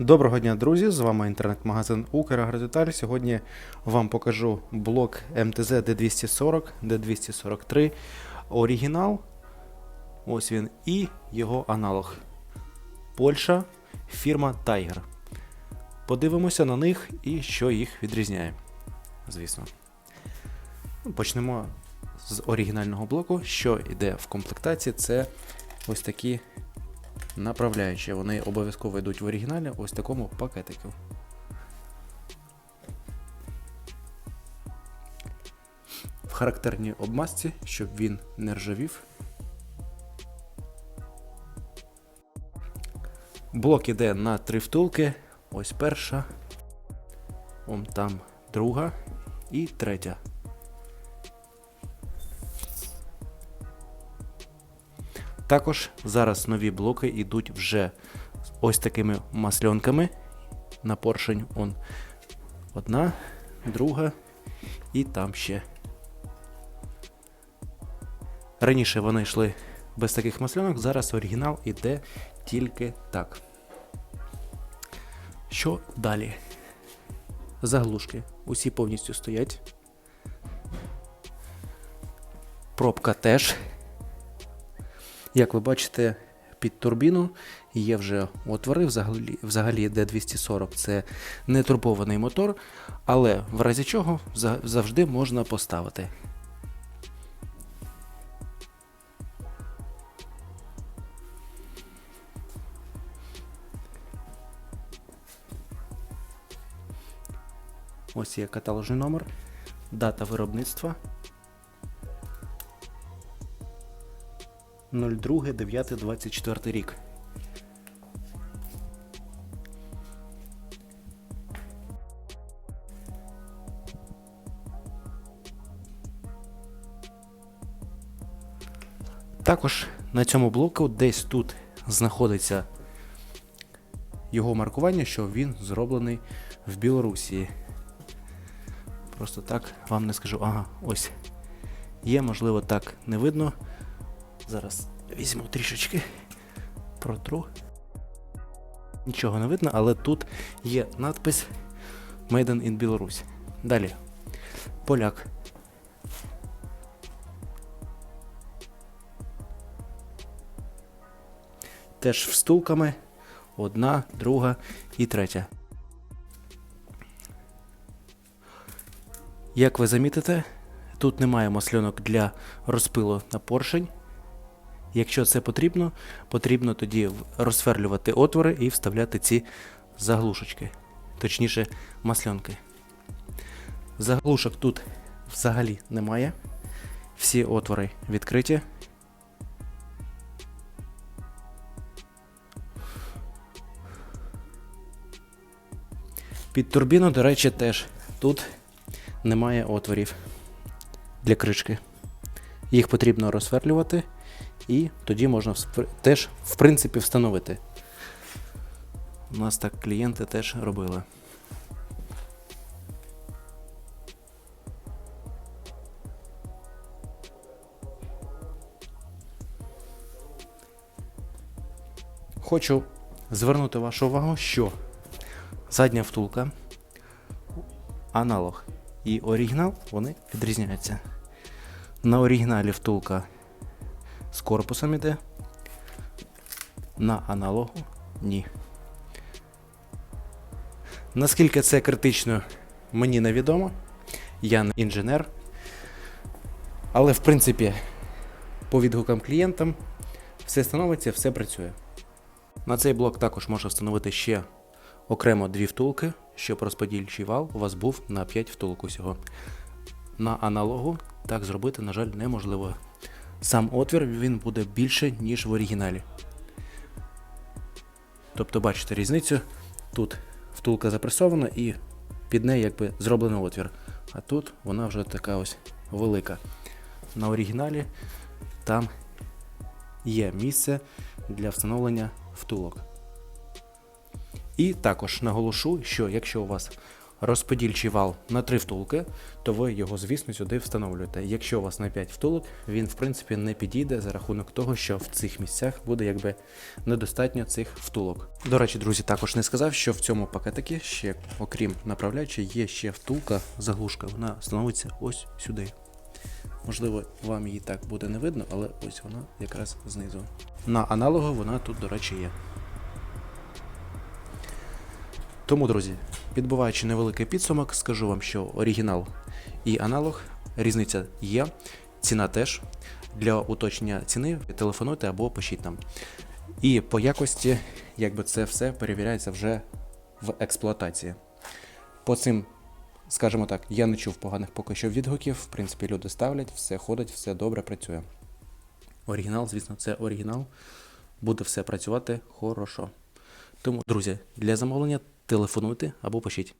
Доброго дня, друзі! З вами інтернет-магазин Украгродеталь. Сьогодні вам покажу блок МТЗ D240, D243 оригінал. Ось він і його аналог. Польща, фірма Tiger. Подивимося на них і що їх відрізняє. Звісно. Ну, Почнемо з оригінального блоку. Що йде в комплектації, це ось такі направляючі. Вони обов'язково йдуть в оригіналі ось такому пакетику. В характерній обмазці, щоб він не ржавів. Блок іде на три втулки. Ось перша. Он там друга і третя. Також зараз нові блоки йдуть вже ось такими масльонками на поршень. Он одна, друга і там ще. Раніше вони йшли без таких масльонок, зараз оригінал іде тільки так. Що далі? Заглушки. Усі повністю стоять. Пробка теж. Як ви бачите, під турбіну є вже отвори, взагалі, взагалі D240 це не турбований мотор, але в разі чого завжди можна поставити. Ось є каталожний номер, дата виробництва 02.09.24 рік. Також на цьому блоку десь тут знаходиться його маркування, що він зроблений в Білорусі. Просто так вам не скажу. Ага, ось. Є, можливо, так не видно. Зараз візьму трішечки протру. Нічого не видно, але тут є надпис Made in Belarus. Далі. Поляк. Теж встулками. Одна, друга і третя. Як ви замітите, тут немає масльонок для розпилу на поршень. Якщо це потрібно, потрібно тоді розсверлювати отвори і вставляти ці заглушечки, точніше, масльонки. Заглушок тут взагалі немає. Всі отвори відкриті. Під турбіну, до речі, теж тут немає отворів для кришки. Їх потрібно розсверлювати, і тоді можна теж, в принципі, встановити. У нас так клієнти теж робили. Хочу звернути вашу увагу, що задня втулка, аналог і оригінал вони відрізняються. На оригіналі втулка з корпусом іде. На аналогу ні. Наскільки це критично, мені невідомо. Я не інженер. Але в принципі, по відгукам клієнтам, все становиться, все працює. На цей блок також можна встановити ще окремо дві втулки, щоб розподільчий вал у вас був на 5 втулок усього. На аналогу так зробити, на жаль, неможливо. Сам отвір він буде більше, ніж в оригіналі. Тобто, бачите різницю. Тут втулка запресована і під нею якби зроблений отвір. А тут вона вже така ось велика. На оригіналі там є місце для встановлення втулок. І також наголошу, що якщо у вас розподільчий вал на 3 втулки, то ви його, звісно, сюди встановлюєте. Якщо у вас на 5 втулок, він в принципі не підійде за рахунок того, що в цих місцях буде якби недостатньо цих втулок. До речі, друзі, також не сказав, що в цьому пакетикі ще, окрім направляючої, є ще втулка заглушка. Вона становиться ось сюди. Можливо, вам її так буде не видно, але ось вона якраз знизу. На аналогу вона тут, до речі, є. Тому, друзі, підбиваючи невеликий підсумок, скажу вам, що оригінал і аналог різниця є, ціна теж. Для уточнення ціни телефонуйте або пишіть нам. І по якості, якби це все перевіряється вже в експлуатації. По цим, скажімо так, я не чув поганих поки що відгуків. В принципі, люди ставлять, все ходить, все добре працює. Оригінал, звісно, це оригінал. Буде все працювати хорошо. Тому, друзі, для замовлення телефонуйте або пишіть.